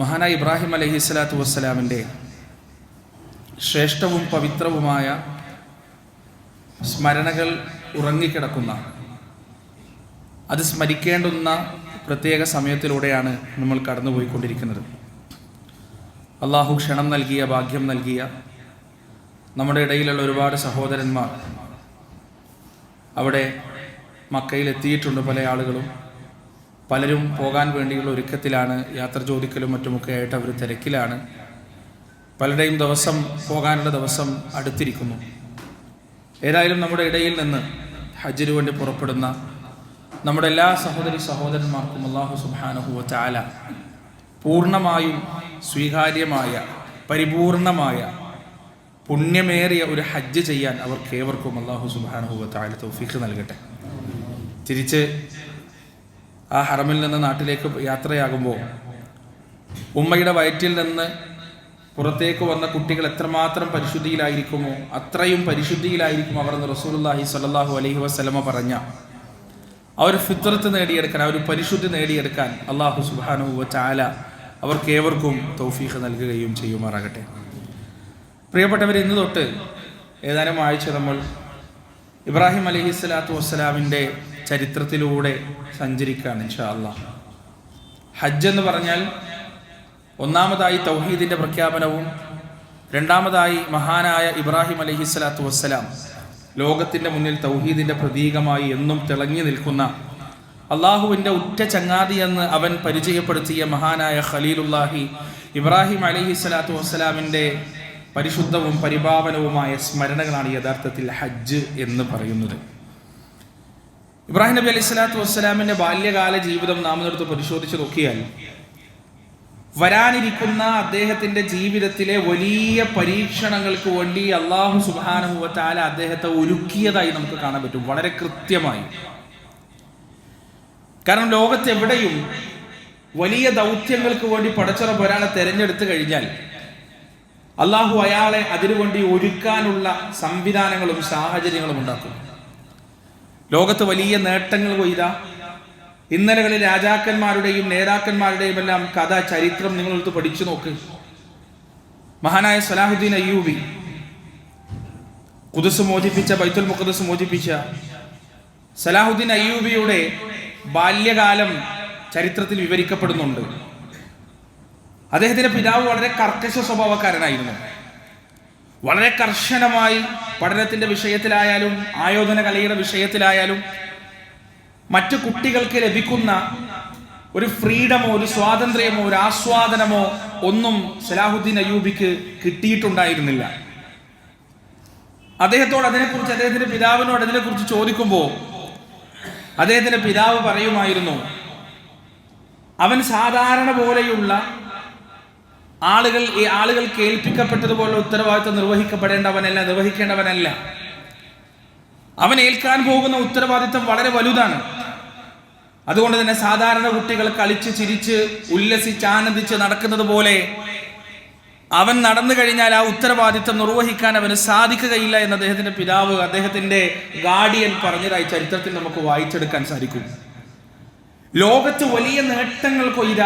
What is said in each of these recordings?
മഹാനായ ഇബ്രാഹിം അലഹി സ്വലാത്തു വസ്സലാമിന്റെ ശ്രേഷ്ഠവും പവിത്രവുമായ സ്മരണകൾ ഉറങ്ങിക്കിടക്കുന്ന അത് സ്മരിക്കേണ്ടുന്ന പ്രത്യേക സമയത്തിലൂടെയാണ് നമ്മൾ കടന്നുപോയിക്കൊണ്ടിരിക്കുന്നത്. അള്ളാഹു ക്ഷണം നൽകിയ ഭാഗ്യം നൽകിയ നമ്മുടെ ഇടയിലുള്ള ഒരുപാട് സഹോദരന്മാർ അവിടെ മക്കയിലെത്തിയിട്ടുണ്ട് പല ആളുകളും. പലരും പോകാൻ വേണ്ടിയുള്ള ഒരുക്കത്തിലാണ് യാത്ര ചോദിക്കലും മറ്റുമൊക്കെ ആയിട്ട് അവർ തിരക്കിലാണ്. പലരുടെയും ദിവസം പോകാനുള്ള ദിവസം അടുത്തിരിക്കുന്നു. ഏതായാലും നമ്മുടെ ഇടയിൽ നിന്ന് ഹജ്ജിന് വേണ്ടി പുറപ്പെടുന്ന നമ്മുടെ എല്ലാ സഹോദരി സഹോദരന്മാർക്കും അള്ളാഹു സുബാനഹുവ ചാല പൂർണമായും സ്വീകാര്യമായ പരിപൂർണമായ പുണ്യമേറിയ ഒരു ഹജ്ജ് ചെയ്യാൻ അവർക്ക് ഏവർക്കും അള്ളാഹു സുബാനഹുവ ചാല തൗഫീഖ് നൽകട്ടെ. തിരിച്ച് ആ ഹറമിൽ നിന്ന് നാട്ടിലേക്ക് യാത്രയാകുമ്പോൾ ഉമ്മയുടെ വയറ്റിൽ നിന്ന് പുറത്തേക്ക് വന്ന കുട്ടികൾ എത്രമാത്രം പരിശുദ്ധിയിലായിരിക്കുമോ അത്രയും പരിശുദ്ധിയിലായിരിക്കും അവർ എന്ന് റസൂലുല്ലാഹി സ്വല്ലല്ലാഹു അലഹി വസ്ലമ പറഞ്ഞ. ആ ഒരു ഫിത്രത്ത് നേടിയെടുക്കാൻ ആ ഒരു പരിശുദ്ധി നേടിയെടുക്കാൻ അള്ളാഹു സുബാനു ചാല അവർക്ക് ഏവർക്കും തൗഫീഖ് നൽകുകയും ചെയ്യുമാറാകട്ടെ. പ്രിയപ്പെട്ടവർ ഇന്ന് തൊട്ട് ഏതാനും ആഴ്ച നമ്മൾ ഇബ്രാഹിം അലഹി സ്വലാത്തു വസ്സലാമിന്റെ ചരിത്രത്തിലൂടെ സഞ്ചരിക്കുകയാണ് ഇൻഷാല്ല ഹജ്ജ് എന്ന് പറഞ്ഞാൽ ഒന്നാമതായി തൗഹീദിന്റെ പ്രഖ്യാപനവും രണ്ടാമതായി മഹാനായ ഇബ്രാഹിം അലഹി സ്വലാത്തു വസ്സലാം ലോകത്തിന്റെ മുന്നിൽ തൗഹീദിന്റെ പ്രതീകമായി എന്നും തിളങ്ങി നിൽക്കുന്ന അള്ളാഹുവിന്റെ ഉറ്റ ചങ്ങാതി എന്ന് അവൻ പരിചയപ്പെടുത്തിയ മഹാനായ ഖലീലുല്ലാഹി ഇബ്രാഹിം അലഹി സ്വലാത്തു വസ്സലാമിന്റെ പരിശുദ്ധവും പരിപാവനവുമായ സ്മരണകളാണ് യഥാർത്ഥത്തിൽ ഹജ്ജ് എന്ന് പറയുന്നത്. ഇബ്രാഹിം നബി അലൈഹി സ്വലാത്തു വസ്സലാമിന്റെ ബാല്യകാല ജീവിതം നാം എടുത്ത് പരിശോധിച്ച് നോക്കിയാൽ വരാനിരിക്കുന്ന അദ്ദേഹത്തിന്റെ ജീവിതത്തിലെ വലിയ പരീക്ഷണങ്ങൾക്ക് വേണ്ടി അള്ളാഹു സുബാനുഭവത്താല അദ്ദേഹത്തെ ഒരുക്കിയതായി നമുക്ക് കാണാൻ പറ്റും. വളരെ കൃത്യമായി. കാരണം ലോകത്ത് എവിടെയും വലിയ ദൗത്യങ്ങൾക്ക് വേണ്ടി പടച്ചുറപ്പ് ഒരാളെ തെരഞ്ഞെടുത്തു കഴിഞ്ഞാൽ അള്ളാഹു അയാളെ അതിനുവേണ്ടി ഒരുക്കാനുള്ള സംവിധാനങ്ങളും സാഹചര്യങ്ങളും ഉണ്ടാക്കും. ലോകത്ത് വലിയ നേട്ടങ്ങൾ കൊയ്ത. ഇന്നലകളിൽ രാജാക്കന്മാരുടെയും നേതാക്കന്മാരുടെയും എല്ലാം കഥ ചരിത്രം നിങ്ങളെടുത്ത് പഠിച്ചു നോക്ക്. മഹാനായ സലാഹുദ്ദീൻ അയ്യൂബി കുതിസ് മോചിപ്പിച്ച ബൈത്തുൽ മുഖദസ് മോചിപ്പിച്ച സലാഹുദ്ദീൻ അയ്യൂബിയുടെ ബാല്യകാലം ചരിത്രത്തിൽ വിവരിക്കപ്പെടുന്നുണ്ട്. അദ്ദേഹത്തിന്റെ പിതാവ് വളരെ കർക്കശ സ്വഭാവക്കാരനായിരുന്നു. വളരെ കർശനമായി പഠനത്തിന്റെ വിഷയത്തിലായാലും ആയോധന കലയുടെ വിഷയത്തിലായാലും മറ്റു കുട്ടികൾക്ക് ലഭിക്കുന്ന ഒരു ഫ്രീഡമോ ഒരു സ്വാതന്ത്ര്യമോ ഒരു ആസ്വാദനമോ ഒന്നും സലാഹുദ്ദീൻ അയ്യൂബിക്ക് കിട്ടിയിട്ടുണ്ടായിരുന്നില്ല. അദ്ദേഹത്തോട് അതിനെക്കുറിച്ച് അദ്ദേഹത്തിന്റെ പിതാവിനോട് അതിനെക്കുറിച്ച് ചോദിക്കുമ്പോൾ അദ്ദേഹത്തിന്റെ പിതാവ് പറയുമായിരുന്നു അവൻ സാധാരണ പോലെയുള്ള ആളുകൾ ഈ ആളുകൾ കേൾപ്പിക്കപ്പെട്ടതുപോലെ ഉത്തരവാദിത്വം നിർവഹിക്കപ്പെടേണ്ടവനല്ല നിർവഹിക്കേണ്ടവനല്ല. അവൻ ഏൽക്കാൻ പോകുന്ന ഉത്തരവാദിത്വം വളരെ വലുതാണ്. അതുകൊണ്ട് തന്നെ സാധാരണ കുട്ടികൾ കളിച്ച് ചിരിച്ച് ഉല്ലസിച്ച് ആനന്ദിച്ച് നടക്കുന്നത് പോലെ അവൻ നടന്നു കഴിഞ്ഞാൽ ആ ഉത്തരവാദിത്വം നിർവഹിക്കാൻ അവന് സാധിക്കുകയില്ല എന്ന് അദ്ദേഹത്തിന്റെ പിതാവ് അദ്ദേഹത്തിന്റെ ഗാർഡിയൻ പറഞ്ഞതായി ചരിത്രത്തിൽ നമുക്ക് വായിച്ചെടുക്കാൻ സാധിക്കും. ലോകത്ത് വലിയ നേട്ടങ്ങൾ കൊയ്ത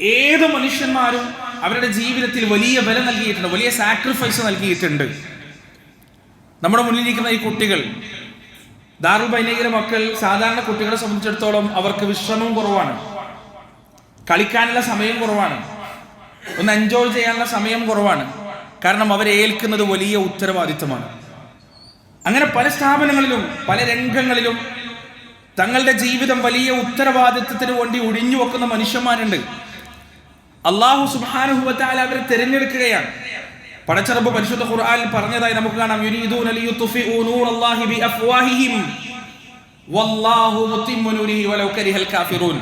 ഏത് മനുഷ്യന്മാരും അവരുടെ ജീവിതത്തിൽ വലിയ വില നൽകിയിട്ടുണ്ട് വലിയ സാക്രിഫൈസ് നൽകിയിട്ടുണ്ട്. നമ്മുടെ മുന്നിലിരിക്കുന്ന ഈ കുട്ടികൾ ദാറുൽ ബൈനയിലെ മക്കൾ സാധാരണ കുട്ടികളെ സംബന്ധിച്ചിടത്തോളം അവർക്ക് വിശ്രമം കുറവാണ്. കളിക്കാനുള്ള സമയം കുറവാണ്. ഒന്ന് എൻജോയ് ചെയ്യാനുള്ള സമയം കുറവാണ്. കാരണം അവരെ ഏൽക്കുന്നത് വലിയ ഉത്തരവാദിത്തമാണ് അങ്ങനെ പല സ്ഥാപനങ്ങളിലും പല രംഗങ്ങളിലും തങ്ങളുടെ ജീവിതം വലിയ ഉത്തരവാദിത്വത്തിന് വേണ്ടി ഒഴിഞ്ഞു വെക്കുന്ന മനുഷ്യന്മാരുണ്ട്. അള്ളാഹു സുബാനുഭവത്താൽ അവരെ തിരഞ്ഞെടുക്കുകയാണ്. പടച്ചറബ് പരിശുദ്ധ ഖുർആനിൽ പറഞ്ഞതായി നമുക്ക് കാണാം. വല്ലാഹു വലൗ കരിഹൽ കാഫിറൂൻ.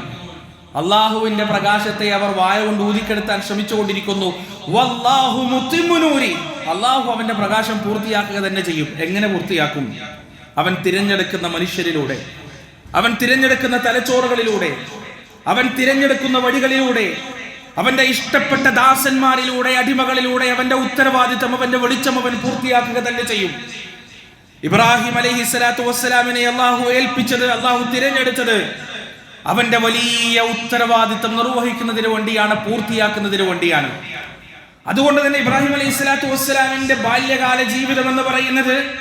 അള്ളാഹുവിന്റെ പ്രകാശത്തെ അവർ വായ കൊണ്ട് ഊതിക്കെടുത്താൻ ശ്രമിച്ചുകൊണ്ടിരിക്കുന്നു. വല്ലാഹു നൂരി. അള്ളാഹു അവന്റെ പ്രകാശം പൂർത്തിയാക്കുക തന്നെ ചെയ്യും. എങ്ങനെ പൂർത്തിയാക്കും? അവൻ തിരഞ്ഞെടുക്കുന്ന മനുഷ്യരിലൂടെ. അവൻ തിരഞ്ഞെടുക്കുന്ന തലച്ചോറുകളിലൂടെ. അവൻ തിരഞ്ഞെടുക്കുന്ന വഴികളിലൂടെ. അവന്റെ ഇഷ്ടപ്പെട്ട ദാസന്മാരിലൂടെ അടിമകളിലൂടെ അവന്റെ ഉത്തരവാദിത്തം അവന്റെ വെളിച്ചം അവൻ പൂർത്തിയാക്കുക തന്നെ ചെയ്യും. ഇബ്രാഹിം അലഹി സ്വലാത്തു വസ്സലാമിനെ അള്ളാഹു ഏൽപ്പിച്ചത് അള്ളാഹു തിരഞ്ഞെടുത്തത് അവന്റെ വലിയ ഉത്തരവാദിത്തം നിർവഹിക്കുന്നതിന് വേണ്ടിയാണ് പൂർത്തിയാക്കുന്നതിന് വേണ്ടിയാണ്. അതുകൊണ്ട് തന്നെ ഇബ്രാഹിം അലൈഹി സ്വലാത്തു വസ്സലാമിന്റെ ബാല്യകാല ജീവിതം എന്ന് പറയുന്നത്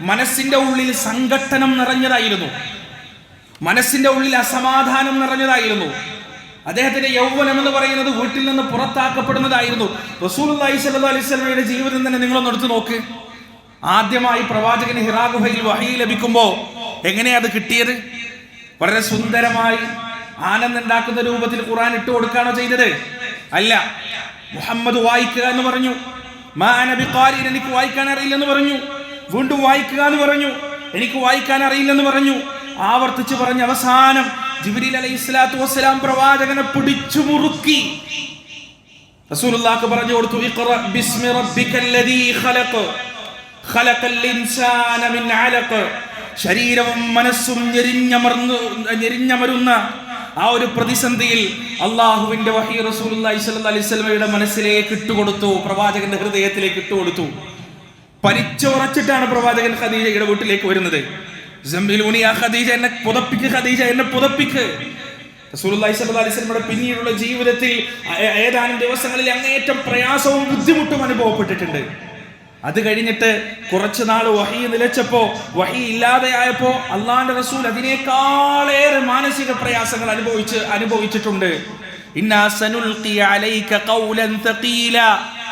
മനസ്സിന്റെ ഉള്ളിൽ സംഘട്ടനം നിറഞ്ഞതായിരുന്നു. മനസ്സിന്റെ ഉള്ളിൽ അസമാധാനം നിറഞ്ഞതായിരുന്നു. അദ്ദേഹത്തിന്റെ യൗവനം എന്ന് പറയുന്നത് വീട്ടിൽ നിന്ന് പുറത്താക്കപ്പെടുന്നതായിരുന്നു. റസൂൽ അലൈഹി സ്വലമയുടെ ജീവിതം തന്നെ നിങ്ങളൊന്ന് എടുത്തു നോക്ക്. ആദ്യമായി പ്രവാചകന് ഹിറാ ഗുഹയിൽ വഹി ലഭിക്കുമ്പോൾ എങ്ങനെയാ അത് കിട്ടിയത്? വളരെ സുന്ദരമായി ആനന്ദുണ്ടാക്കുന്ന രൂപത്തിൽ ഖുറാൻ ഇട്ട് കൊടുക്കുകയാണോ ചെയ്തത്? അല്ല. മുഹമ്മദ് വായിക്കുക എന്ന് പറഞ്ഞു. മാ അന ബിഖാരിൻ, എനിക്ക് വായിക്കാൻ അറിയില്ലെന്ന് പറഞ്ഞു. വീണ്ടും വായിക്കുക എന്ന് പറഞ്ഞു. എനിക്ക് വായിക്കാൻ അറിയില്ലെന്ന് പറഞ്ഞു. ആവർത്തിച്ച് പറഞ്ഞ് അവസാനം ജിബ്രീൽ അലൈഹി സ്വലാത്തു വസ്സലാം പ്രവാചകനെ പിടിച്ചു മുറുക്കി. റസൂലുള്ളാഹിക്ക് പറഞ്ഞു കൊടുത്തു ഇഖ്റ ബിസ്മി റബ്ബിക്കല്ലദീ ഖലഖ്. ഖലഖൽ ഇൻസാന മിൻ അലഖ്. ശരീരവും മനസ്സും ഞെരിഞ്ഞമർന്നു ഞെരിഞ്ഞമരുന്ന ആ ഒരു പ്രതിസന്ധിയിൽ അള്ളാഹുവിന്റെ വഹി റസൂലുള്ളാഹി സ്വല്ലല്ലാഹി അലൈഹി വസല്ലമയുടെ മനസ്സിലേക്ക് ഇട്ടുകൊടുത്തു പ്രവാചകന്റെ ഹൃദയത്തിലേക്ക് ഇട്ടുകൊടുത്തു പരിച്ചുറച്ചിട്ടാണ് പ്രവാചകൻ ഖദീജയുടെ വീട്ടിലേക്ക് വരുന്നത്. ഖദീജ എന്നെ പുതപ്പിക്ക് ഖദീജ എന്നെ പുതപ്പിക്ക്. റസൂലുള്ളാഹി സ്വല്ലല്ലാഹി അലൈഹി പിന്നീടുള്ള ജീവിതത്തിൽ ഏതാനും ദിവസങ്ങളിൽ അങ്ങേയറ്റം പ്രയാസവും ബുദ്ധിമുട്ടും അനുഭവപ്പെട്ടിട്ടുണ്ട്. അത് കഴിഞ്ഞിട്ട് കുറച്ചു നാൾ വഹി നിലച്ചപ്പോ വഹി ഇല്ലാതെയായപ്പോ അള്ളാന്റെ റസൂൽ അതിനേക്കാളേറെ മാനസിക പ്രയാസങ്ങൾ അനുഭവിച്ച് അനുഭവിച്ചിട്ടുണ്ട്.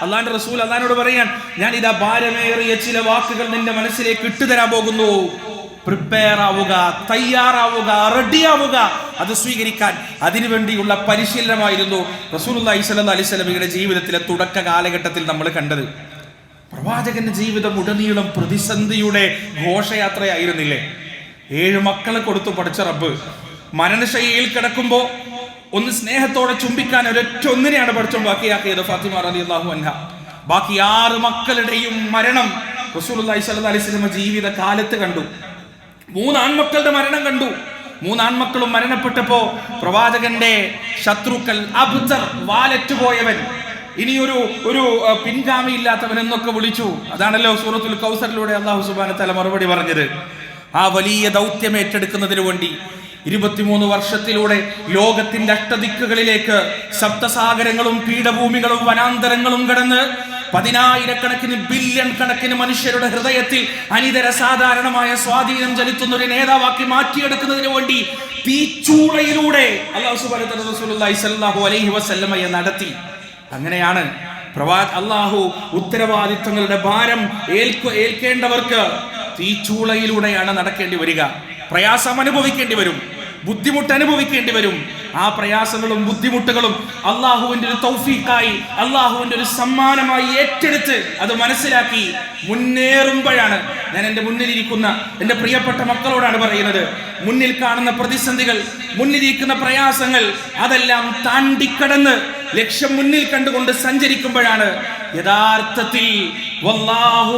അള്ളാന്റെ റസൂൽ അള്ളഹാനോട് പറയാൻ ഞാൻ ഇതാ ഭാരമേറിയ ചില വാക്കുകൾ നിന്റെ മനസ്സിലേക്ക് ഇട്ടുതരാൻ പോകുന്നു. പ്രിപ്പയർ ആവുക തയ്യാറാവുക റെഡിയാവുക. അത് സ്വീകരിക്കാൻ അതിനുവേണ്ടിയുള്ള പരിശീലനമായിരുന്നു സ്വല്ലല്ലാഹി അലൈഹി വസല്ലമയുടെ ജീവിതത്തിലെ തുടക്ക കാലഘട്ടത്തിൽ നമ്മൾ കണ്ടത്. പ്രവാചകന്റെ ജീവിതം ഉടനീളം പ്രതിസന്ധിയുടെ ഘോഷയാത്രയായിരുന്നില്ലേ? ഏഴ് മക്കളെ കൊടുത്തു പഠിച്ച റബ്ബ്. മരണശൈലിയിൽ കിടക്കുമ്പോൾ ഒന്ന് സ്നേഹത്തോടെ ചുംബിക്കാൻ ഒരൊറ്റ ഒന്നിനെയാണ് പഠിച്ചോൻ ബാക്കിയാക്കിയത് ഫാത്തിമ റളിയല്ലാഹു അൻഹ. ബാക്കി ആറ് മക്കളുടെയും മരണം റസൂലുള്ളാഹി സ്വല്ലല്ലാഹി അലൈഹി വസല്ലമ ജീവിത കാലത്ത് കണ്ടു. മൂന്ന് ആൺമക്കളുടെ മരണം കണ്ടു. മൂന്ന് ആൺമക്കളും മരണപ്പെട്ടപ്പോ പ്രവാചകന്റെ ശത്രുക്കൾ അബുദ്ധർ വാലറ്റ് പോയവൻ. ഇനിയൊരു ഒരു പിൻഗാമി ഇല്ലാത്തവൻ എന്നൊക്കെ വിളിച്ചു. അതാണല്ലോ സൂറത്തുൽ കൗസറിലൂടെ അള്ളാഹു സുബാന തല മറുപടി പറഞ്ഞത്. ആ വലിയ ദൗത്യം ഏറ്റെടുക്കുന്നതിന് വേണ്ടി ഇരുപത്തിമൂന്ന് വർഷത്തിലൂടെ ലോകത്തിന്റെ അഷ്ടദിക്കുകളിലേക്ക് സപ്തസാഗരങ്ങളും പീഠഭൂമികളും വനാന്തരങ്ങളും കടന്ന് പതിനായിരക്കണക്കിന് ബില്യൺ കണക്കിന് മനുഷ്യരുടെ ഹൃദയത്തിൽ അനിതര സാധാരണമായ സ്വാധീനം ചെലുത്തുന്ന ഒരു നേതാവാക്കി മാറ്റിയെടുക്കുന്നതിന് വേണ്ടി തീച്ചൂളയിലൂടെ അള്ളാഹു അലൈഹി വസല്ലമയെ നടത്തി. അങ്ങനെയാണ് പ്രവാ അള്ളാഹു ഉത്തരവാദിത്തങ്ങളുടെ ഭാരം ഏൽക്കു ഏൽക്കേണ്ടവർക്ക് തീച്ചൂളയിലൂടെയാണ് നടക്കേണ്ടി വരിക. പ്രയാസം അനുഭവിക്കേണ്ടി വരും. ബുദ്ധിമുട്ട് അനുഭവിക്കേണ്ടി വരും. ആ പ്രയാസങ്ങളും ബുദ്ധിമുട്ടുകളും അള്ളാഹുവിന്റെ ഒരു തൗഫീക്കായി അള്ളാഹുവിന്റെ ഒരു സമ്മാനമായി ഏറ്റെടുത്ത് അത് മനസ്സിലാക്കി മുന്നേറുമ്പോഴാണ് ഞാൻ എന്റെ മുന്നിലിരിക്കുന്ന എന്റെ പ്രിയപ്പെട്ട മക്കളോടാണ് പറയുന്നത്. മുന്നിൽ കാണുന്ന പ്രതിസന്ധികൾ മുന്നിലിരിക്കുന്ന പ്രയാസങ്ങൾ അതെല്ലാം താണ്ടിക്കടന്ന് ലക്ഷ്യം മുന്നിൽ കണ്ടുകൊണ്ട് സഞ്ചരിക്കുമ്പോഴാണ് യഥാർത്ഥത്തിൽ വല്ലാഹു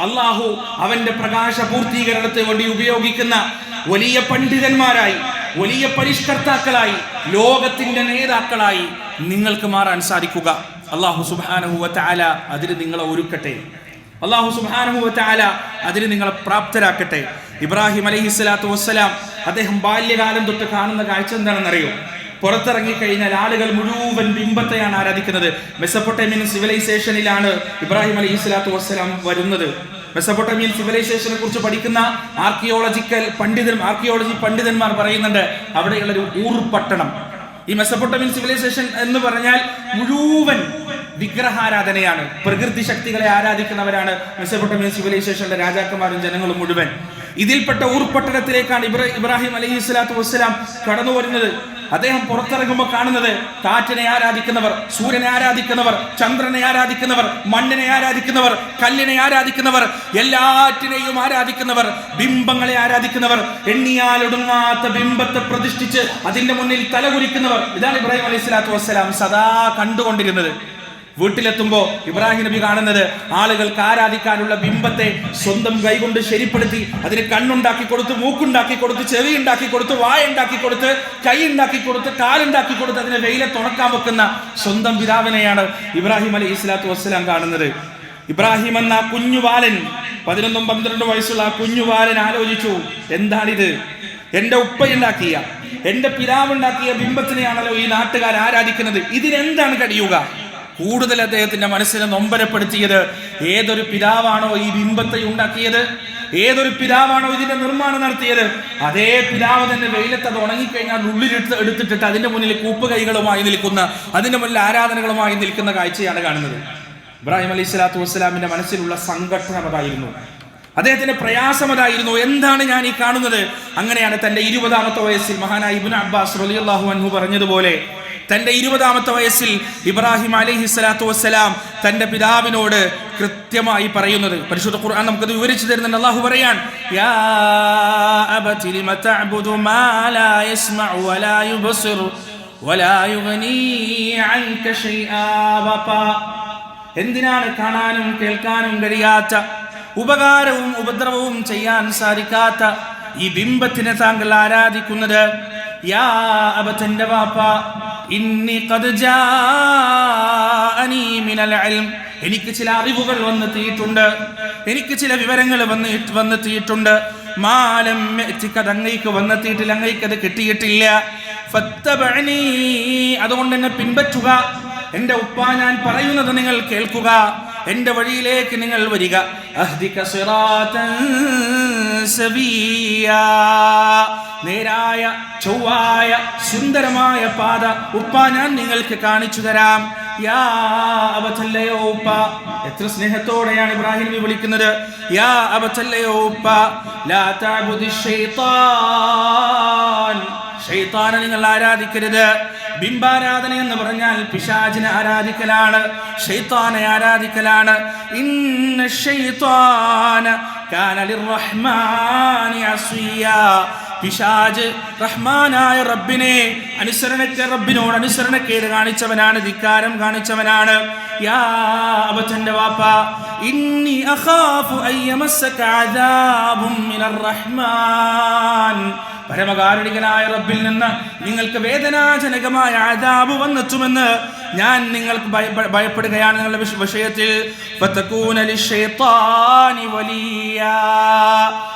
അള്ളാഹു അവന്റെ പ്രകാശ പൂർത്തീകരണത്തിന് വേണ്ടി ഉപയോഗിക്കുന്ന വലിയ പണ്ഡിതന്മാരായി വലിയ പരിഷ്കർത്താക്കളായി ലോകത്തിന്റെ നേതാക്കളായി നിങ്ങൾക്ക് മാറാൻ സാധിക്കുക. അള്ളാഹു സുബാനുഹുവല അതിന് നിങ്ങളെ ഒരുക്കട്ടെ. അള്ളാഹു സുബാനുഹുവല അതിന് നിങ്ങളെ പ്രാപ്തരാക്കട്ടെ. ഇബ്രാഹിം അലൈഹി സ്വലാത്തു വസ്സലാം അദ്ദേഹം ബാല്യകാലം തൊട്ട് കാണുന്ന കാഴ്ച എന്താണെന്നറിയോ? പുറത്തിറങ്ങി കഴിഞ്ഞാൽ ആളുകൾ മുഴുവൻ ബിംബത്തെയാണ് ആരാധിക്കുന്നത്. മെസ്സപ്പൊട്ടേമിയൻ സിവിലൈസേഷനിലാണ് ഇബ്രാഹിം അലൈഹി സ്വലാത്തു വസ്സലാം വരുന്നത്. മെസ്സപ്പൊട്ടേമിയൻ സിവിലൈസേഷനെ കുറിച്ച് പഠിക്കുന്ന ആർക്കിയോളജിക്കൽ പണ്ഡിതൻ ആർക്കിയോളജി പണ്ഡിതന്മാർ പറയുന്നുണ്ട് അവിടെയുള്ള അവിടെയുള്ളൊരു ഊർപട്ടണം. ഈ മെസ്സപ്പൊട്ടമിയൻ സിവിലൈസേഷൻ എന്ന് പറഞ്ഞാൽ മുഴുവൻ വിഗ്രഹാരാധനയാണ്. പ്രകൃതി ശക്തികളെ ആരാധിക്കുന്നവരാണ് മെസ്സപ്പൊട്ടമിയൻ സിവിലൈസേഷന്റെ രാജാക്കന്മാരും ജനങ്ങളും മുഴുവൻ. ഇതിൽപ്പെട്ട ഊർപട്ടണത്തിലേക്കാണ് പട്ടണത്തിലേക്കാണ് ഇബ്രാഹിം അലൈഹി സ്വലാത്തു വസ്സലാം കടന്നു വരുന്നത്. അദ്ദേഹം പുറത്തിറങ്ങുമ്പോൾ കാണുന്നത് കാറ്റിനെ ആരാധിക്കുന്നവർ സൂര്യനെ ആരാധിക്കുന്നവർ ചന്ദ്രനെ ആരാധിക്കുന്നവർ മണ്ണിനെ ആരാധിക്കുന്നവർ കല്ലിനെ ആരാധിക്കുന്നവർ എല്ലാറ്റിനെയും ആരാധിക്കുന്നവർ ബിംബങ്ങളെ ആരാധിക്കുന്നവർ എണ്ണിയാലൊടുങ്ങാത്ത ബിംബത്തെ പ്രതിഷ്ഠിച്ച് അതിന്റെ മുന്നിൽ തലകുരിക്കുന്നവർ ഇതാണ് ഇബ്രാഹിം അലൈഹി സ്വലാത്തു വസ്സലാം സദാ കണ്ടുകൊണ്ടിരുന്നത്. വീട്ടിലെത്തുമ്പോ ഇബ്രാഹിം നബി കാണുന്നത് ആളുകൾക്ക് ആരാധിക്കാനുള്ള ബിംബത്തെ സ്വന്തം കൈകൊണ്ട് ശരിപ്പെടുത്തി അതിന് കണ്ണുണ്ടാക്കി കൊടുത്ത് മൂക്കുണ്ടാക്കി കൊടുത്ത് ചെവി ഉണ്ടാക്കി കൊടുത്ത് വായ ഉണ്ടാക്കി കൊടുത്ത് കൈ ഉണ്ടാക്കി കൊടുത്ത് കാലുണ്ടാക്കി കൊടുത്ത് അതിനെ വെയിലെ തുണക്കാൻ വെക്കുന്ന സ്വന്തം പിതാവിനെയാണ് ഇബ്രാഹിം അലി ഇസ്ലാത്തു വസ്സലാം കാണുന്നത്. ഇബ്രാഹിം എന്ന കുഞ്ഞു ബാലൻ പതിനൊന്നും പന്ത്രണ്ടും വയസ്സുള്ള ആ കുഞ്ഞു ബാലൻ ആലോചിച്ചു എന്താണിത്? എന്റെ ഉപ്പയുണ്ടാക്കിയ എന്റെ പിതാവുണ്ടാക്കിയ ബിംബത്തിനെയാണല്ലോ ഈ നാട്ടുകാർ ആരാധിക്കുന്നത്? ഇതിനെന്താണ് കഴിയുക കൂടുതൽ അദ്ദേഹത്തിന്റെ മനസ്സിനെ നൊമ്പരപ്പെടുത്തിയത് ഏതൊരു പിതാവാണോ ഈ ബിംബത്തെ ഉണ്ടാക്കിയത്? ഏതൊരു പിതാവാണോ ഇതിന്റെ നിർമ്മാണം നടത്തിയത്? അതേ പിതാവ് തന്നെ വെയിലത്ത് അത് ഉണങ്ങിക്കഴിഞ്ഞാൽ ഉള്ളിലെടുത്ത് എടുത്തിട്ടിട്ട് അതിന്റെ മുന്നിൽ കൂപ്പുകൈകളുമായി നിൽക്കുന്ന അതിന്റെ മുന്നിൽ ആരാധനകളുമായി നിൽക്കുന്ന കാഴ്ചയാണ് കാണുന്നത്. ഇബ്രാഹിം അലൈഹി സ്വലാത്തു വസ്സലാമിന്റെ മനസ്സിലുള്ള സംഘട്ടനം അതായിരുന്നു. അദ്ദേഹത്തിന്റെ പ്രയാസം അതായിരുന്നു. എന്താണ് ഞാൻ ഈ കാണുന്നത്? അങ്ങനെയാണ് തന്റെ ഇരുപതാമത്തെ വയസ്സിൽ മഹാനായ ഇബ്നു അബ്ബാസ് റളിയല്ലാഹു അൻഹു പറഞ്ഞതുപോലെ തന്റെ ഇരുപതാമത്തെ വയസ്സിൽ ഇബ്രാഹിം അലഹി സ്വലാത്തു വസ്സലാം തന്റെ പിതാവിനോട് കൃത്യമായി പറയുന്നത്. പരിശുദ്ധ ഖുർആൻ നമുക്കത് വിവരിച്ചു തരുന്നുണ്ട്. അള്ളാഹു പറയാൻ യാ അബതി മാ ലാ യസ്മഉ വലാ യുബ്സിറു വലാ യുഗ്നി എന്തിനാണ് കാണാനും കേൾക്കാനും കഴിയാത്ത ഉപകാരവും ഉപദ്രവവും ചെയ്യാൻ സാധിക്കാത്ത ഈ ബിംബത്തിനെ താങ്കൾ ആരാധിക്കുന്നത്? യാ അബ തന്റെ വാപ്പ ഇന്നി മിനൽ എനിക്ക് ചില അറിവുകൾ വന്നെത്തിയിട്ടുണ്ട്. എനിക്ക് ചില വിവരങ്ങൾ വന്ന് വന്നെത്തിയിട്ടുണ്ട്. മാലം എത്തിക്കത് അങ്ങേക്ക് വന്നെത്തിയിട്ടില്ല അങ്ങേക്ക് അത് കിട്ടിയിട്ടില്ല. അതുകൊണ്ട് എന്നെ പിൻപറ്റുക. എന്റെ ഉപ്പ ഞാൻ പറയുന്നത് നിങ്ങൾ കേൾക്കുക. എന്റെ വഴിയിലേക്ക് നിങ്ങൾ വരിക. അഹ്ദിക. നേരായ ചൊവ്വായ സുന്ദരമായ പാത ഉപ്പ ഞാൻ നിങ്ങൾക്ക് കാണിച്ചു തരാം. യാ എത്ര സ്നേഹത്തോടെയാണ് ഇബ്രാഹിം നബി വിളിക്കുന്നത്. യാ അബത്തല്ലയോ ഉപ്പ. ലാ ശൈത്താൻ. ഷെയ്ത്താനെ നിങ്ങൾ ആരാധിക്കരുത്. ബിംബാരാധന എന്ന് പറഞ്ഞാൽ പിശാചിനെ ആരാധിക്കലാണ് ഷെയ്ത്താനെ ആരാധിക്കലാണ്. ഇന്ന ഷെയ്ത്താന പിശാജ് റഹ്മാനായ റബ്ബിനെ അനുസരണക്ക് റബ്ബിനോട് അനുസരണക്കേട് കാണിച്ചവനാണ് ധിക്കാരം കാണിച്ചവനാണ്. യാ അബച്ചന്റെ വാപ്പ ഇന്നി അഖാഫു അയ്യമസ്സക അദാബും മിനർ റഹ്മാൻ. പരമകാരുണികനായ റബ്ബിൽ നിന്ന് നിങ്ങൾക്ക് വേദനാജനകമായ ആദാബ് വന്നെത്തുമെന്ന് ഞാൻ നിങ്ങൾക്ക് ഭയ- ഭയ- ഭയപ്പെടുകയാണ് നിങ്ങളുടെ വിഷയത്തിൽ.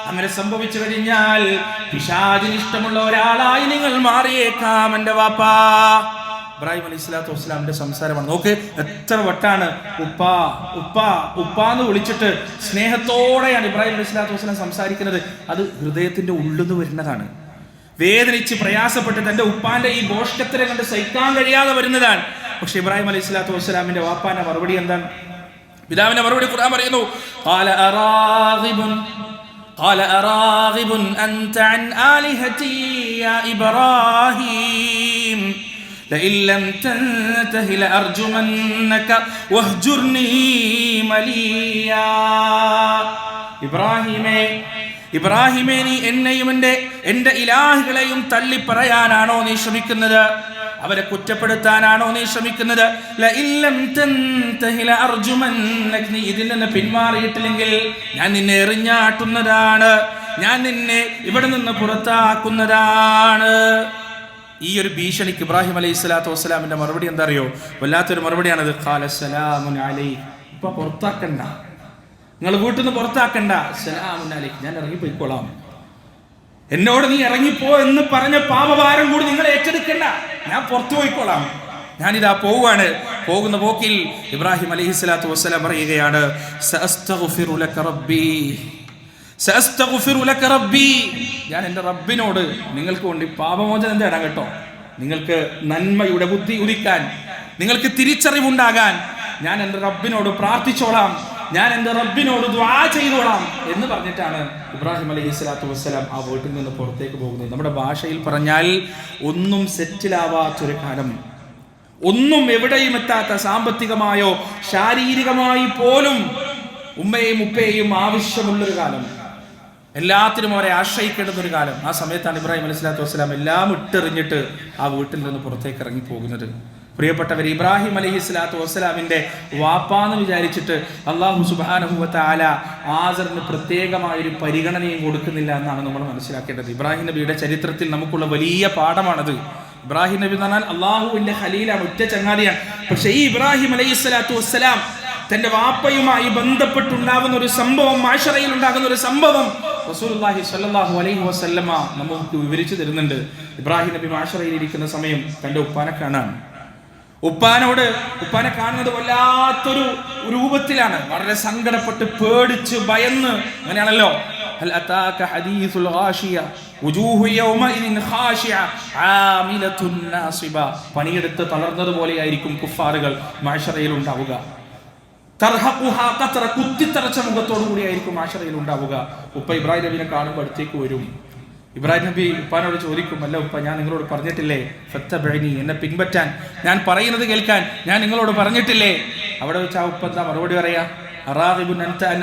അങ്ങനെ സംഭവിച്ചു കഴിഞ്ഞാൽ പിശാചിന് ഇഷ്ടമുള്ള ഒരാളായി നിങ്ങൾ മാറിയേക്കാം എന്റെ വാപ്പാ. ഇബ്രാഹിം അലൈഹി സ്വലാത്തു വസ്സലാമിന്റെ സംസാരമാണ്. നോക്ക് എത്ര വട്ടാണ് ഉപ്പ ഉപ്പ ഉപ്പ എന്ന് വിളിച്ചിട്ട് സ്നേഹത്തോടെയാണ് ഇബ്രാഹിം അലൈഹി സ്വലാത്തു വസ്സലാം സംസാരിക്കുന്നത്. അത് ഹൃദയത്തിന്റെ ഉള്ളിൽ നിന്ന് വരുന്നതാണ്. വേദനിച്ച് പ്രയാസപ്പെട്ട് തന്റെ ഉപ്പാന്റെ ഈ ബോഷ്കത്തിനെ കണ്ട് സഹിക്കാൻ കഴിയാതെ വരുന്നതാണ് പക്ഷെ ഇബ്രാഹിം അലൈഹി സ്വലാത്തു വസ്സലാമിന്റെ വാപ്പാന്റെ മറുപടി എന്താണ് പിതാവിന്റെ മറുപടി ഖുർആൻ പറയുന്നു قال أراغب قال أراغب أنت عن آلهتي يا إبراهيم لئن لم تنته لأرجمنك واهجرني مليا ഇബ്രാഹിമേ ഇബ്രാഹിമേ നീ എന്നെയും എന്റെ എന്റെ ഇലാഹുകളെയും തള്ളി പറയാനാണോ നീ ശ്രമിക്കുന്നത്? അവരെ കുറ്റപ്പെടുത്താനാണോ നീ ശ്രമിക്കുന്നത്? ഇതിൽ നിന്ന് പിന്മാറിയിട്ടില്ലെങ്കിൽ ഞാൻ നിന്നെ എറിഞ്ഞാട്ടുന്നതാണ്. ഞാൻ നിന്നെ ഇവിടെ നിന്ന് പുറത്താക്കുന്നതാണ്. ഈ ഒരു ഭീഷണിക്ക് ഇബ്രാഹിം അലൈഹി സ്വലാത്തു വസ്സലാമിന്റെ മറുപടി എന്താ അറിയോ? വല്ലാത്തൊരു മറുപടിയാണത്. ഇപ്പൊ പുറത്താക്കണ്ട. നിങ്ങൾ വീട്ടിൽ നിന്ന് പുറത്താക്കണ്ട. സലാമുൻ അലൈ ഞാൻ ഇറങ്ങിപ്പോയിക്കോളാം. എന്നോട് നീ ഇറങ്ങിപ്പോ എന്ന് പറഞ്ഞ പാപഭാരം കൂടി നിങ്ങൾ ഏറ്റെടുക്കണ്ട. ഞാൻ പുറത്തു പോയിക്കോളാം. ഞാനിതാ പോവുകയാണ്. പോകുന്ന പോക്കിൽ ഇബ്രാഹിം അലഹി സ്വലാത്തു വസ്സലാം പറയുകയാണ് ഞാൻ എന്റെ റബ്ബിനോട് നിങ്ങൾക്ക് വേണ്ടി പാപമോചനം തേടാം കേട്ടോ. നിങ്ങൾക്ക് നന്മയുടെ ബുദ്ധി ഉദിക്കാൻ നിങ്ങൾക്ക് തിരിച്ചറിവുണ്ടാകാൻ ഞാൻ എന്റെ റബ്ബിനോട് പ്രാർത്ഥിച്ചോളാം. ഞാൻ എന്റെ റബ്ബിനോട് ദ്വാ ചെയ്തോളാം എന്ന് പറഞ്ഞിട്ടാണ് ഇബ്രാഹിം അലൈഹി സ്വലാത്തു വസ്സലാം ആ വീട്ടിൽ നിന്ന് പുറത്തേക്ക് പോകുന്നത്. നമ്മുടെ ഭാഷയിൽ പറഞ്ഞാൽ ഒന്നും സെറ്റിലാവാത്തൊരു കാലം. ഒന്നും എവിടെയും എത്താത്ത സാമ്പത്തികമായോ ശാരീരികമായി പോലും ഉമ്മയും ഉപ്പയെയും ആവശ്യമുള്ളൊരു കാലം. എല്ലാത്തിനും അവരെ ആശ്രയിക്കേണ്ടുന്ന ഒരു കാലം. ആ സമയത്താണ് ഇബ്രാഹിം അലൈഹി സ്വലാത്തു വസ്സലാം എല്ലാം ഇട്ടെറിഞ്ഞിട്ട് ആ വീട്ടിൽ നിന്ന് പുറത്തേക്ക് ഇറങ്ങി പോകുന്നത്. പ്രിയപ്പെട്ടവർ ഇബ്രാഹിം അലഹി സ്വലാത്തു വസ്സലാമിന്റെ വാപ്പാന്ന് വിചാരിച്ചിട്ട് അള്ളാഹു സുബാനഹുവത്ത ആല ആസറിന് പ്രത്യേകമായൊരു പരിഗണനയും കൊടുക്കുന്നില്ല എന്നാണ് നമ്മൾ മനസ്സിലാക്കേണ്ടത്. ഇബ്രാഹിം നബിയുടെ ചരിത്രത്തിൽ നമുക്കുള്ള വലിയ പാഠമാണത്. ഇബ്രാഹിം നബി എന്ന് പറഞ്ഞാൽ അള്ളാഹുവിന്റെ ഖലീലാണ് ഒറ്റ ചങ്ങാതിയാണ്. പക്ഷേ ഈ ഇബ്രാഹിം അലൈഹി സ്വലാത്തു വസ്സലാം തന്റെ വാപ്പയുമായി ബന്ധപ്പെട്ടുണ്ടാകുന്ന ഒരു സംഭവം മാഷറയിൽ ഉണ്ടാകുന്ന ഒരു സംഭവം റസൂലുള്ളാഹി സ്വല്ലല്ലാഹു അലൈഹി വസല്ലമ നമുക്ക് വിവരിച്ചു തരുന്നുണ്ട്. ഇബ്രാഹിം നബി മാഷറയിൽ ഇരിക്കുന്ന സമയം തന്റെ ഉപ്പാനെ കാണാൻ. ഉപ്പാനോട് ഉപ്പാനെ കാണുന്നത് വല്ലാത്തൊരു രൂപത്തിലാണ് വളരെ സങ്കടപ്പെട്ട് പേടിച്ച് ഭയന്ന് അങ്ങനെയാണല്ലോ هل أتاك حديث الغاشية وجوه يومئذ خاشعة عاملة ناصبة പണിയെടുത്ത് തളർന്നതുപോലെയായിരിക്കും കുഫാറുകൾ മാഷറയിൽ ഉണ്ടാവുക തർഹഖുഹാ ഖത്ര കുത്തിത്തറച്ച മുഖത്തോടു കൂടിയായിരിക്കും മാഷറയിൽ ഉണ്ടാവുക ഉപ്പ ഇബ്രാഹിം നബിനെ കാണുമ്പോൾ അടുത്തേക്ക് വരും ഇബ്രാഹിം നബി ഉപ്പാനോട് ചോദിക്കും അല്ല ഉപ്പ ഞാൻ നിങ്ങളോട് പറഞ്ഞിട്ടില്ലേ? ഫത്തബിനി എന്നെ പിൻപറ്റാൻ. ഞാൻ പറയുന്നത് കേൾക്കാൻ. ഞാൻ നിങ്ങളോട് പറഞ്ഞിട്ടില്ലേ? അവിടെ വെച്ച് ആ ഉപ്പ എന്താ മറുപടി പറയാ?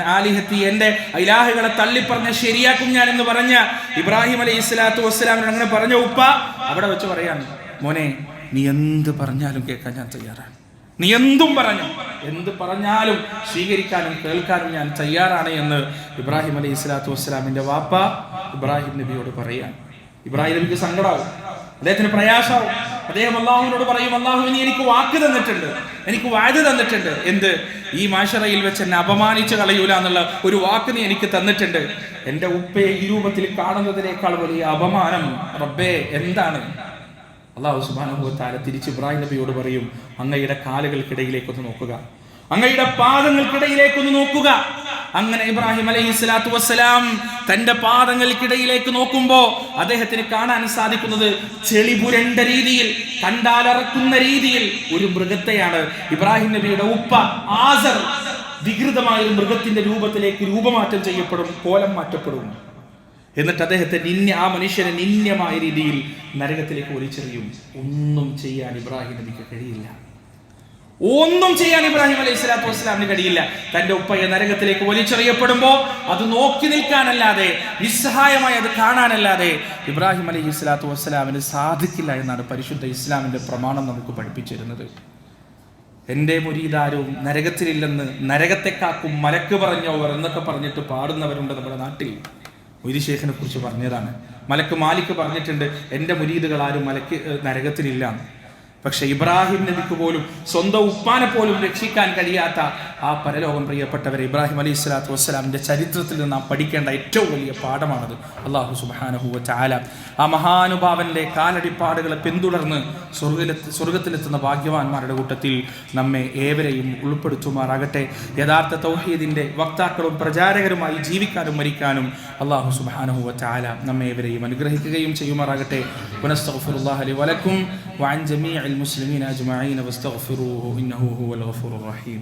ആലിഹത്തി എന്റെ ഇലാഹുകളെ തള്ളിപ്പറഞ്ഞ ശരിയാക്കും ഞാൻ എന്ന് പറഞ്ഞ ഇബ്രാഹിം അലൈഹി സ്വലാത്തു വസ്സലാമിനോട് അങ്ങനെ പറഞ്ഞ ഉപ്പ അവിടെ വെച്ച് പറയാണ് മോനെ നീ എന്ത് പറഞ്ഞാലും കേൾക്കാൻ ഞാൻ തയ്യാറാണ്. നീ എന്തും പറഞ്ഞു എന്ത് പറഞ്ഞാലും സ്വീകരിക്കാനും കേൾക്കാനും ഞാൻ തയ്യാറാണ് എന്ന് ഇബ്രാഹിം അലൈഹി സ്വലാത്തു വസ്സലാമിന്റെ വാപ്പ ഇബ്രാഹിം നബിയോട് പറയാൻ. ഇബ്രാഹിം നബിക്ക് സങ്കടമാവും അദ്ദേഹത്തിന് പ്രയാസമാവും അദ്ദേഹം അള്ളാഹുവിനോട് പറയും അള്ളാഹു ഇനി എനിക്ക് വാക്ക് തന്നിട്ടുണ്ട് എനിക്ക് വാഴ്ച തന്നിട്ടുണ്ട്. എന്ത്? ഈ മാഷറയിൽ വെച്ച് എന്നെ അപമാനിച്ച് കളയൂല എന്നുള്ള ഒരു വാക്ക് നീ എനിക്ക് തന്നിട്ടുണ്ട്. എന്റെ ഉപ്പയെ ഈ രൂപത്തിൽ കാണുന്നതിനേക്കാൾ വലിയ അപമാനം റബ്ബേ എന്താണ്? അള്ളാഹു സുബാനുഭവത്താല തിരിച്ച് ഇബ്രാഹിം നബിയോട് പറയും അങ്ങയുടെ കാലുകൾക്കിടയിലേക്കൊന്ന് നോക്കുക. അങ്ങയുടെ പാദങ്ങൾക്കിടയിലേക്കൊന്ന് നോക്കുക. അങ്ങനെ ഇബ്രാഹിം അലൈഹി സ്വലാത്തു വസ്സലാം തന്റെ പാദങ്ങൾക്കിടയിലേക്ക് നോക്കുമ്പോ അദ്ദേഹത്തിന് കാണാൻ സാധിക്കുന്നത് ചെളി പുരണ്ട രീതിയിൽ കണ്ടാലറക്കുന്ന രീതിയിൽ ഒരു മൃഗത്തെയാണ്. ഇബ്രാഹിം നബിയുടെ ഉപ്പ ആസർ വികൃതമായ ഒരു മൃഗത്തിന്റെ രൂപത്തിലേക്ക് രൂപമാറ്റം ചെയ്യപ്പെടും കോലം മാറ്റപ്പെടും. എന്നിട്ട് അദ്ദേഹത്തെ നിന്യ ആ മനുഷ്യനെ നിന്യമായ രീതിയിൽ നരകത്തിലേക്ക് വലിച്ചെറിയും. ഒന്നും ചെയ്യാൻ ഇബ്രാഹിം നബിക്ക് കഴിയില്ല. ഒന്നും ചെയ്യാൻ ഇബ്രാഹിം അലൈഹി സ്വലാത്തു വസ്സലാമിന് കഴിയില്ല. തന്റെ ഉപ്പയെ നരകത്തിലേക്ക് വലിച്ചെറിയപ്പെടുമ്പോ അത് നോക്കി നിൽക്കാനല്ലാതെ നിസ്സഹായമായി അത് കാണാനല്ലാതെ ഇബ്രാഹിം അലൈഹി സ്വലാത്തു വസ്സലാമിന് സാധിക്കില്ല എന്നാണ് പരിശുദ്ധ ഇസ്ലാമിന്റെ പ്രമാണം നമുക്ക് പഠിപ്പിച്ചിരുന്നത്. എന്റെ മുരീതാരവും നരകത്തിലില്ലെന്ന് നരകത്തെ കാക്കും മലക്ക് പറഞ്ഞവർ എന്നൊക്കെ പറഞ്ഞിട്ട് പാടുന്നവരുണ്ട് നമ്മുടെ നാട്ടിൽ. മൊയ്തി കുറിച്ച് പറഞ്ഞതാണ്. മലക്ക് മാലിക്ക് പറഞ്ഞിട്ടുണ്ട് എന്റെ മുരീദുകൾ ആരും മലക്ക് നരകത്തിലില്ല. പക്ഷെ ഇബ്രാഹിം നബിക്ക് പോലും സ്വന്തം ഉപ്പാനെ പോലും രക്ഷിക്കാൻ കഴിയാത്ത ആ പരലോകം പ്രിയപ്പെട്ടവരെ ഇബ്രാഹിം അലൈഹി സ്വലാത്തു വസ്സലാമിന്റെ ചരിത്രത്തിൽ നിന്ന് നാം പഠിക്കേണ്ട ഏറ്റവും വലിയ പാഠമാണത് അള്ളാഹു സുബാനഹുവ ചാല ആ മഹാനുഭാവന്റെ കാലടിപ്പാടുകളെ പിന്തുടർന്ന് സ്വർഗത്തിലെത്തി സ്വർഗത്തിലെത്തുന്ന ഭാഗ്യവാന്മാരുടെ കൂട്ടത്തിൽ നമ്മെ ഏവരെയും ഉൾപ്പെടുത്തുമാറാകട്ടെ യഥാർത്ഥ തൗഹീദിന്റെ വക്താക്കളും പ്രചാരകരുമായി ജീവിക്കാനും മരിക്കാനും അള്ളാഹു സുബാനഹുവ ചാല നമ്മെ ഏവരെയും അനുഗ്രഹിക്കുകയും ചെയ്യുമാറാകട്ടെ വനസ്തഗ്ഫിറുല്ലാഹ ലി വലക്കും وعن جميع المسلمين أجمعين واستغفروه إنه هو الغفور الرحيم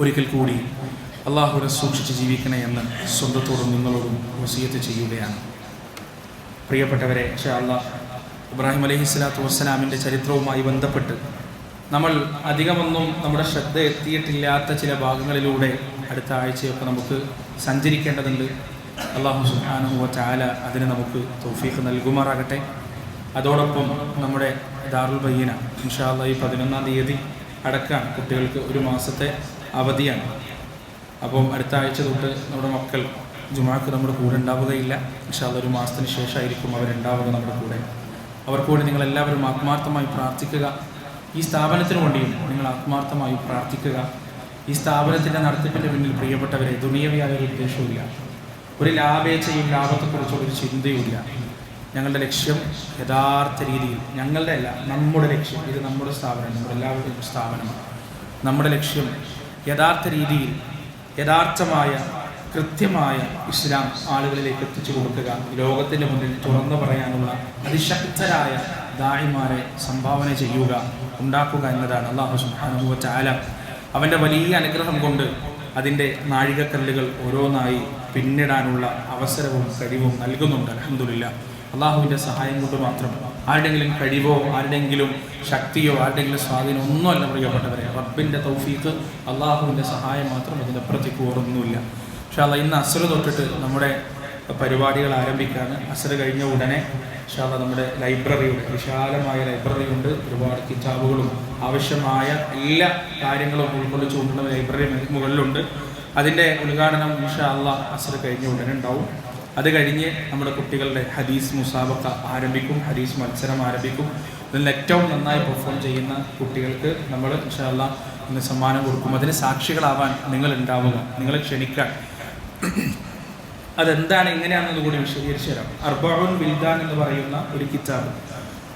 ഒരിക്കൽ കൂടി അള്ളാഹുവിനെ സൂക്ഷിച്ച് ജീവിക്കണേ എന്ന് സ്വന്തത്തോടും നിങ്ങളോടും വസീയത്ത് ചെയ്യുകയാണ്. പ്രിയപ്പെട്ടവരെ ഷാ അള്ളാഹ് ഇബ്രാഹിം അലഹി സ്വലാത്തു വസ്സലാമിന്റെ ചരിത്രവുമായി ബന്ധപ്പെട്ട് നമ്മൾ അധികമൊന്നും നമ്മുടെ ശ്രദ്ധ എത്തിയിട്ടില്ലാത്ത ചില ഭാഗങ്ങളിലൂടെ അടുത്ത ആഴ്ചയൊക്കെ നമുക്ക് സഞ്ചരിക്കേണ്ടതുണ്ട്. അള്ളാഹു സുഹാനുഹുവ ചാല അതിന് നമുക്ക് തൗഫീഖ് നൽകുമാറാകട്ടെ. അതോടൊപ്പം നമ്മുടെ ദാറുൽ ബയ്യന ഇൻഷാ അള്ളാഹ് ഈ പതിനൊന്നാം തീയതി അടക്കാണ്. കുട്ടികൾക്ക് ഒരു മാസത്തെ അവധിയാണ്. അപ്പം അടുത്ത ആഴ്ച തൊട്ട് നമ്മുടെ മക്കൾ ജുമാക്ക് നമ്മുടെ കൂടെ ഉണ്ടാവുകയില്ല. പക്ഷേ അതൊരു മാസത്തിന് ശേഷമായിരിക്കും അവരുണ്ടാവുക നമ്മുടെ കൂടെ. അവർക്ക് വേണ്ടി നിങ്ങൾ എല്ലാവരും ആത്മാർത്ഥമായി പ്രാർത്ഥിക്കുക. ഈ സ്ഥാപനത്തിന് വേണ്ടിയും നിങ്ങൾ ആത്മാർത്ഥമായി പ്രാർത്ഥിക്കുക. ഈ സ്ഥാപനത്തിന്റെ നടത്തിപ്പിന്റെ പിന്നിൽ പ്രിയപ്പെട്ടവരെ ദുനിയവിയായ ഒരു ഉദ്ദേശവുമില്ല. ഒരു ലാഭേച്ഛയും ലാഭത്തെക്കുറിച്ചുള്ള ഒരു ചിന്തയുമില്ല. ഞങ്ങളുടെ ലക്ഷ്യം യഥാർത്ഥ രീതിയിൽ ഞങ്ങളുടെ അല്ല നമ്മുടെ ലക്ഷ്യം. ഇത് നമ്മുടെ സ്ഥാപനം നമ്മുടെ എല്ലാവരുടെയും സ്ഥാപനമാണ്. നമ്മുടെ ലക്ഷ്യം യഥാർത്ഥ രീതിയിൽ യഥാർത്ഥമായ കൃത്യമായ ഇസ്ലാം ആളുകളിലേക്ക് എത്തിച്ചു കൊടുക്കുക. ലോകത്തിന്റെ മുന്നിൽ തുറന്നു പറയാനുള്ള അതിശക്തരായ ദായിമാരെ സംഭാവന ചെയ്യുക ഉണ്ടാക്കുക എന്നതാണ് അള്ളാഹു സുബ്ഹാനഹു വ തആല അവന്റെ വലിയ അനുഗ്രഹം കൊണ്ട് അതിന്റെ നാഴികക്കല്ലുകൾ ഓരോന്നായി പിന്നിടാനുള്ള അവസരവും കഴിവും നൽകുന്നുണ്ട്. അലഹമില്ല അള്ളാഹുവിന്റെ സഹായം കൊണ്ട് മാത്രം ആരുടെങ്കിലും കഴിവോ ആരുടെങ്കിലും ശക്തിയോ ആരുടെങ്കിലും സ്വാധീനം ഒന്നുമല്ല പ്രിയപ്പെട്ടവരെ. റബ്ബിന്റെ തൗഫീക്ക് അള്ളാഹുവിന്റെ സഹായം മാത്രം അതിനപ്പുറത്തേക്ക് ഓർമ്മൊന്നുമില്ല പക്ഷേ അല്ല ഇന്ന് അസുര തൊട്ടിട്ട് നമ്മുടെ പരിപാടികൾ ആരംഭിക്കുകയാണ് അസുര കഴിഞ്ഞ ഉടനെ ഇൻഷാല്ല നമ്മുടെ ലൈബ്രറിയുണ്ട്. വിശാലമായ ലൈബ്രറി ഉണ്ട് ഒരുപാട് കിതാബുകളും ആവശ്യമായ എല്ലാ കാര്യങ്ങളും ഉൾക്കൊള്ളിച്ചുകൊണ്ടുള്ള ലൈബ്രറി മുകളിലുണ്ട്. അതിന്റെ ഉദ്ഘാടനം ഇൻഷാ അല്ല അസുര കഴിഞ്ഞ ഉടനെ ഉണ്ടാവും. അത് കഴിഞ്ഞ് നമ്മുടെ കുട്ടികളുടെ ഹദീസ് മുസാബക്ക ആരംഭിക്കും ഹദീസ് മത്സരം ആരംഭിക്കും. ഇതിൽ ഏറ്റവും നന്നായി പെർഫോം ചെയ്യുന്ന കുട്ടികൾക്ക് നമ്മൾ ഇൻഷാല്ല ഇന്ന് സമ്മാനം കൊടുക്കും. അതിന് സാക്ഷികളാവാൻ നിങ്ങൾ ഉണ്ടാവുക നിങ്ങളെ ക്ഷണിക്കാൻ. അതെന്താണ് എങ്ങനെയാണെന്ന് കൂടി വിശദീകരിച്ചു തരാം. അർബാവുൻ ബിൽദാൻ എന്ന് പറയുന്ന ഒരു കിതാബ്.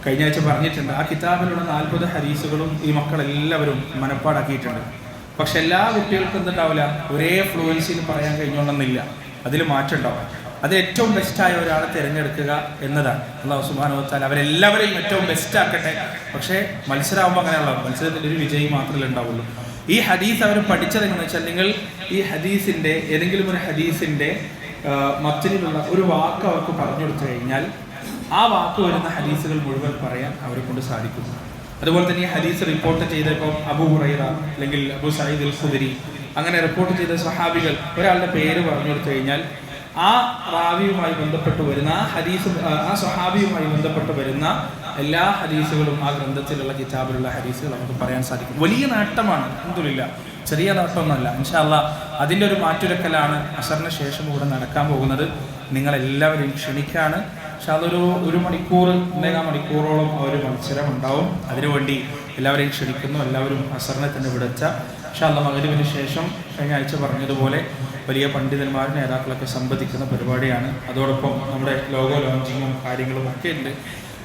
കഴിഞ്ഞ ആഴ്ച പറഞ്ഞിട്ടുണ്ട് ആ കിതാബിലുള്ള നാൽപ്പത് ഹരീസുകളും ഈ മക്കളെല്ലാവരും മനപ്പാടാക്കിയിട്ടുണ്ട്. പക്ഷെ എല്ലാ കുട്ടികൾക്കും എന്തുണ്ടാവില്ല? ഒരേ ഫ്ലുവൻസിയിൽ പറയാൻ കഴിഞ്ഞോണമെന്നില്ല അതിൽ മാറ്റം ഉണ്ടാവും അത് ഏറ്റവും ബെസ്റ്റായ ഒരാളെ തിരഞ്ഞെടുക്കുക എന്നതാണ്. അള്ളാഹു സുബാനുവത്താൽ അവരെല്ലാവരെയും ഏറ്റവും ബെസ്റ്റ് ആക്കട്ടെ. പക്ഷേ മത്സരമാകുമ്പോൾ അങ്ങനെയുള്ള മത്സരത്തിൽ ഒരു വിജയി മാത്രമേ ഉണ്ടാവുള്ളൂ. ഈ ഹദീസ് അവർ പഠിച്ചത് എങ്ങനെയാണെന്ന് വെച്ചാൽ നിങ്ങൾ ഈ ഹദീസിന്റെ ഏതെങ്കിലും ഒരു ഹദീസിന്റെ മത്തിലുള്ള ഒരു വാക്ക് അവർക്ക് പറഞ്ഞു കൊടുത്തു കഴിഞ്ഞാൽ ആ വാക്ക് വരുന്ന ഹദീസുകൾ മുഴുവൻ പറയാൻ അവരെ കൊണ്ട് സാധിക്കുന്നു അതുപോലെ തന്നെ ഈ ഹദീസ് റിപ്പോർട്ട് ചെയ്ത ഇപ്പം അബു ഹുറൈറ അല്ലെങ്കിൽ അബു സയ്യിദ് അൽ സുദരി അങ്ങനെ റിപ്പോർട്ട് ചെയ്ത സഹാബികൾ ഒരാളുടെ പേര് പറഞ്ഞു കൊടുത്തു കഴിഞ്ഞാൽ ആ റാവിയുമായി ബന്ധപ്പെട്ട് വരുന്ന ഹദീസ് ആ സ്വഹാബിയുമായി ബന്ധപ്പെട്ട് വരുന്ന എല്ലാ ഹദീസുകളും ആ ഗ്രന്ഥത്തിലുള്ള കിതാബിലുള്ള ഹദീസുകൾ നമുക്ക് പറയാൻ സാധിക്കും. വലിയ നേട്ടമാണ് എന്തുമില്ല ചെറിയ നേട്ടമൊന്നുമല്ല. ഇൻഷാല്ല അതിന്റെ ഒരു മാറ്റുരക്കലാണ് അസറിന് ശേഷം ഇവിടെ നടക്കാൻ പോകുന്നത്. നിങ്ങളെല്ലാവരെയും ക്ഷണിക്കാണ്. പക്ഷെ അതൊരു ഒരു മണിക്കൂർ ഒന്നേകാൽ മണിക്കൂറോളം ഒരു മത്സരം ഉണ്ടാവും അതിനുവേണ്ടി എല്ലാവരെയും ക്ഷണിക്കുന്നു. എല്ലാവരും അസറിനെ തന്നെ വിടച്ച അല്ല മകരുവിന് ശേഷം കഴിഞ്ഞ ആഴ്ച പറഞ്ഞതുപോലെ വലിയ പണ്ഡിതന്മാരും നേതാക്കളൊക്കെ സംബന്ധിക്കുന്ന പരിപാടിയാണ്. അതോടൊപ്പം നമ്മുടെ ലോഗോ ലോഞ്ചിങ്ങും കാര്യങ്ങളും ഒക്കെ ഉണ്ട്.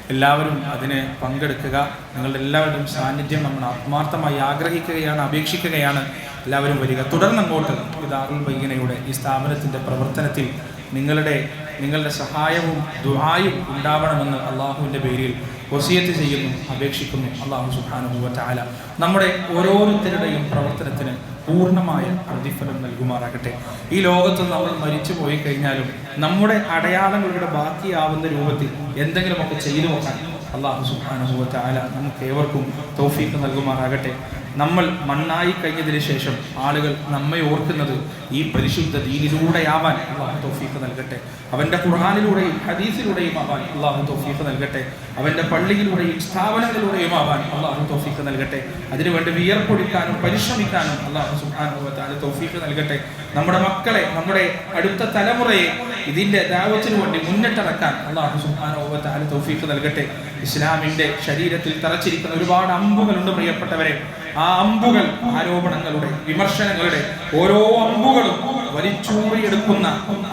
എല്ലാവരും അതിന് പങ്കെടുക്കുക. നിങ്ങളുടെ എല്ലാവരുടെയും സാന്നിധ്യം നമ്മൾ ആത്മാർത്ഥമായി ആഗ്രഹിക്കുകയാണ് അപേക്ഷിക്കുകയാണ്. എല്ലാവരും വരിക. തുടർന്ന് അങ്ങോട്ട് ദാറുൽ ബൈഗനയുടെ ഈ സ്ഥാപനത്തിന്റെ പ്രവർത്തനത്തിൽ നിങ്ങളുടെ നിങ്ങളുടെ സഹായവും ദുആയും ഉണ്ടാവണമെന്ന് അള്ളാഹുവിന്റെ പേരിൽ വസിയത്ത് ചെയ്യുന്നു അപേക്ഷിക്കുന്നു. അള്ളാഹു സുബാനുഭവ ചാല നമ്മുടെ ഓരോരുത്തരുടെയും പ്രവർത്തനത്തിന് പൂർണമായ പ്രതിഫലം നൽകുമാറാകട്ടെ. ഈ ലോകത്ത് നമ്മൾ മരിച്ചു പോയി കഴിഞ്ഞാലും നമ്മുടെ അടയാളങ്ങളുടെ ബാക്കിയാവുന്ന രൂപത്തിൽ എന്തെങ്കിലുമൊക്കെ ചെയ്തു നോക്കാൻ അള്ളാഹു സുബാനുഭവ ചാല നമുക്ക് ഏവർക്കും തൗഫീക്ക് നൽകുമാറാകട്ടെ. നമ്മൾ മണ്ണായി കഴിഞ്ഞതിന് ശേഷം ആളുകൾ നമ്മെ ഓർക്കുന്നത് ഈ പരിശുദ്ധ ദീനിലൂടെയാവാൻ അള്ളാഹു തൗഫീഖ് നൽകട്ടെ. അവന്റെ ഖുർഹാനിലൂടെയും ഹദീസിലൂടെയും ആവാൻ അള്ളാഹു തൗഫീഖ് നൽകട്ടെ. അവന്റെ പള്ളിയിലൂടെയും സ്ഥാപനങ്ങളിലൂടെയും ആവാൻ അള്ളാഹു തൗഫീഖ് നൽകട്ടെ. അതിനുവേണ്ടി വിയർപ്പൊടിക്കാനും പരിശ്രമിക്കാനും അള്ളാഹു സുഹാനുഭവത്താൽ തൗഫീഖ് നൽകട്ടെ. നമ്മുടെ മക്കളെ നമ്മുടെ അടുത്ത തലമുറയെ ഇതിന്റെ ദാവത്തിനു വേണ്ടി മുന്നിട്ടിറക്കാൻ അള്ളാഹു സുഹാനുഭവത്താൽ തൗഫീഖ് നൽകട്ടെ. ഇസ്ലാമിന്റെ ശരീരത്തിൽ തറച്ചിരിക്കുന്ന ഒരുപാട് അമ്പുകളുണ്ട് പ്രിയപ്പെട്ടവരെ. ആ അമ്പുകൾ ആരോപണങ്ങളുടെ വിമർശനങ്ങളുടെ ഓരോ അമ്പുകളും വലിച്ചൂറിയെടുക്കുന്ന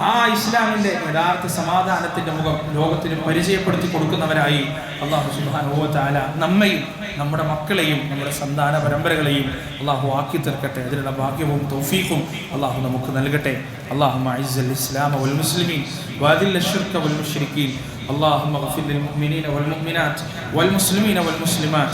ആ ഇസ്ലാമിന്റെ യഥാർത്ഥ സമാധാനത്തിന്റെ മുഖം ലോകത്തിന് പരിചയപ്പെടുത്തി കൊടുക്കുന്നവരായി അള്ളാഹു സുബാനുഭവത്താല നമ്മയും നമ്മുടെ മക്കളെയും നമ്മുടെ സന്താന പരമ്പരകളെയും അള്ളാഹു ആക്കി തീർക്കട്ടെ അതിനുള്ള ഭാഗ്യവും തൗഫീഖും അള്ളാഹു നമുക്ക് നൽകട്ടെ അള്ളാഹു ഇസ്ലാം വൽ മുസ്ലിമീൻ വാദിൽ الشرك والمشركين اللهم اغفر للمؤمنين والمؤمنات والمسلمين والمسلمات